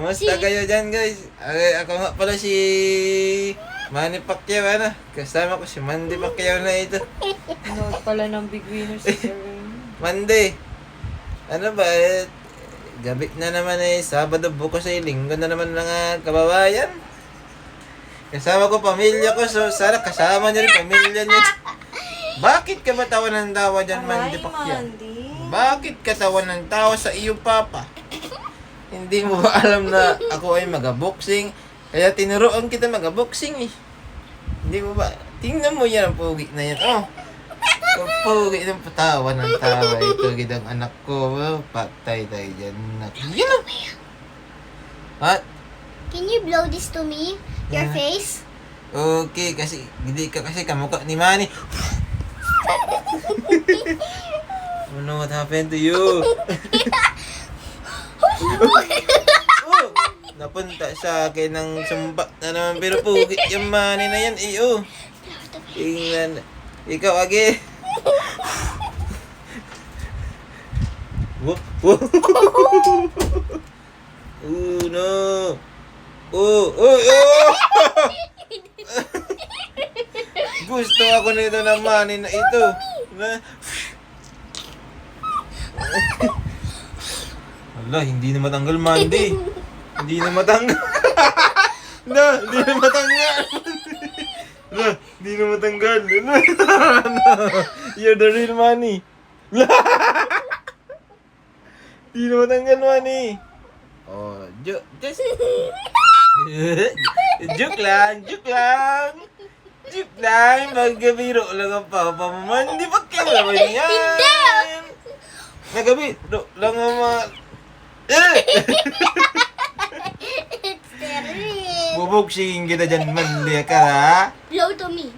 Kamusta Si- kayo dyan guys? Ay, ako nga pala si Manny Pacquiao ano? Kasama ko si Mandy Pacquiao na ito. Ano pala ng big winner si Sir Mandy, ano ba eh, gabi na naman eh, Sabado bukas ay linggo na naman mga kababayan. Kasama ko pamilya ko, so sana kasama niyo rin pamilya niyo. Bakit ka ba tawa ng tawa dyan, Mandy Pacquiao? Mandy. Bakit ka tawa ng tawa sa iyong papa? Hindi mo ba alam na ako ay magaboxing? Kaya tinuruan kita magaboxing eh. Hindi mo ba? Tingnan mo yan ang pugi na yan. Oh. Pugi ng patawa ng tawa. Ito gidang anak ko. Oh, patay tayo dyan. Yan. What? Can you blow this to me? Your Yeah. face? Okay, kasi hindi ka kasi kamukha ni Manny. oh no, what happened to you? napunta sa akin ng sumpa na naman pero pugi yung Manny na yan oh. Tingnan. Ikaw agi. Whoop, whoop. Oh no. Oh, oh, oh. Gusto ako nito ng money na ito. Na. Wala, hindi na matanggal, Mandy. Hindi na matanggal. na, hindi na matanggal. na, hindi na matanggal. Na, na. You're the real money. Hindi na matanggal, money. Oh, jo just... joke lang, joke lang. Joke lang, magbiro lang ang papa mo. Hindi ba naman yan? Nagabiro lang ang mga... Eh! Bubuksingin kita dyan, mandi ka ha? Blow to me.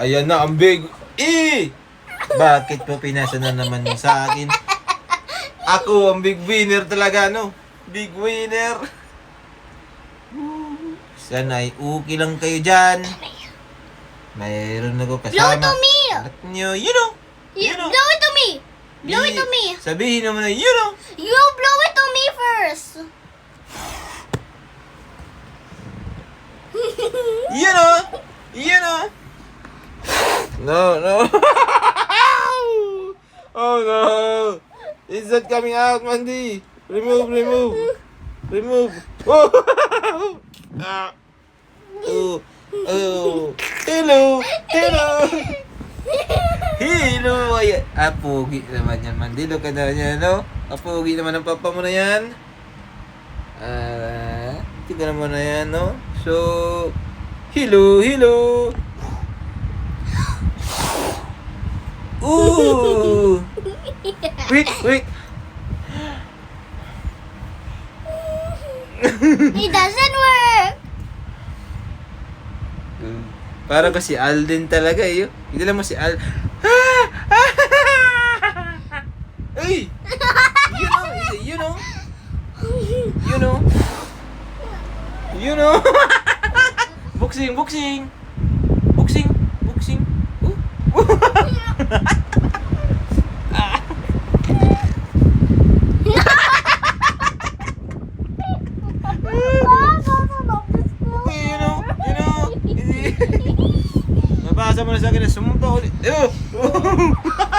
Ayan na, ang big... Eh! Bakit po pinasa na naman sa akin? Ako ang big winner talaga, no? Big winner. Sana ay okay lang kayo dyan. Mayroon ako Blow kasama. to me! Anak nyo, you know. You, You know. blow it to me! Blow it to me! Sabihin naman na, you know. You blow it first! You know. You know. No, no. oh no. Is that coming out, Mandy? Remove, remove. Remove. Oh. ah. Oh. Oh. Hello. Hello. Hello. Ay, apugi naman yan, Mandy. Look at that yan, no? Apugi naman ang papa mo na yan. Ah, tingnan mo na yan, no? So, hello, hello. Ooh. Wait, wait. It doesn't work! Para ko si Alden talaga eh. Hindi lang mo si Al... Ay! You know, is it- you know, you know, you know. boxing, boxing. Boxing, boxing. Okay, you know, you know. Nabasa mo na sa akin na sumpa ulit. Ew!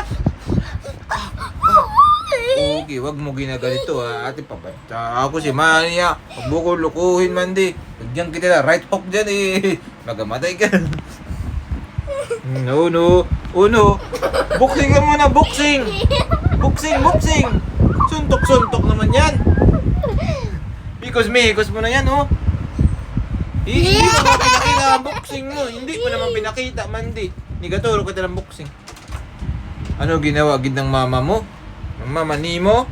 Okay, wag mo ginaganito ha. Ate pabata ako si Mania. Huwag mo ko lukuhin man di. Bigyan kita na right hook dyan eh. Magamatay ka. No, no. Oh no. Boxing ka muna, boxing. Boxing, boxing. Suntok-suntok naman yan. Because me, because mo na yan, oh. Hindi mo naman pinakita ang boxing mo. Hindi mo naman pinakita, Mandy. Nigaturo ka ng boxing. Ano ginawa gid ng mama mo? Ang mama ni mo?